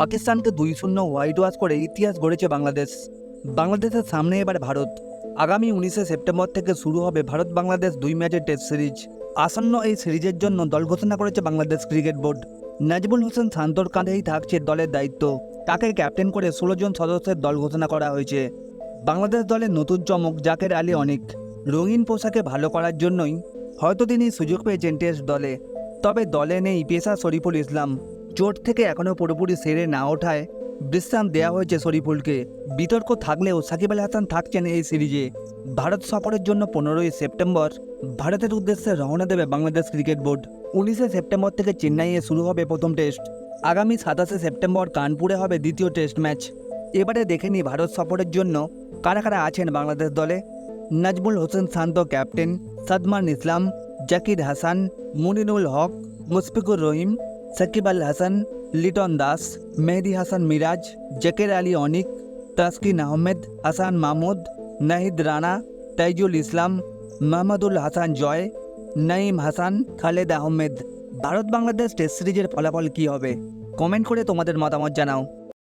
পাকিস্তানকে দুই শূন্য হোয়াইট ওয়াশ করে ইতিহাস গড়েছে বাংলাদেশ। বাংলাদেশের সামনে এবার ভারত। আগামী উনিশে সেপ্টেম্বর থেকে শুরু হবে ভারত বাংলাদেশ দুই ম্যাচের টেস্ট সিরিজ আসন্ন এই সিরিজের জন্য দল ঘোষণা করেছে বাংলাদেশ ক্রিকেট বোর্ড নাজমুল হোসেন শান্তর কাঁধেই থাকছে দলের দায়িত্ব। তাকে ক্যাপ্টেন করে ষোলো জন সদস্যের দল ঘোষণা করা হয়েছে। বাংলাদেশ দলের নতুন চমক জাকের আলী অনেক। রঙিন পোশাকে ভালো করার জন্যই হয়তো তিনি সুযোগ পেয়েছেন টেস্ট দলে। তবে দলে নেই পেশা শরীফুল ইসলাম। চোট থেকে এখনও পুরোপুরি সেরে না ওঠায় বিশ্রাম দেওয়া হয়েছে শরীফুলকে। বিতর্ক থাকলেও সাকিব আল হাসান থাকছেন এই সিরিজে। ভারত সফরের জন্য পনেরোই সেপ্টেম্বর ভারতের উদ্দেশ্যে রওনা দেবে বাংলাদেশ ক্রিকেট বোর্ড। উনিশে সেপ্টেম্বর থেকে চেন্নাইয়ে শুরু হবে প্রথম টেস্ট। আগামী সাতাশে সেপ্টেম্বর কানপুরে হবে দ্বিতীয় টেস্ট ম্যাচ। এবারে দেখে নিই ভারত সফরের জন্য কারা কারা আছেন বাংলাদেশ দলে। নাজমুল হোসেন শান্ত ক্যাপ্টেন, সাদমান ইসলাম, জাকির হাসান মুনিনুল হক, মুশফিকুর রহিম সাকিব আল হাসান, লিটন দাস, মেহেদি হাসান মিরাজ, জাকের আলী অনিক, তাসকিন আহমেদ হাসান মাহমুদ, নাহিদ রানা, তাইজুল ইসলাম, মাহমুদুল হাসান জয় নাইম হাসান, খালেদ আহমেদ। ভারত বাংলাদেশ টেস্ট সিরিজের ফলাফল কী হবে? কমেন্ট করে তোমাদের মতামত জানাও।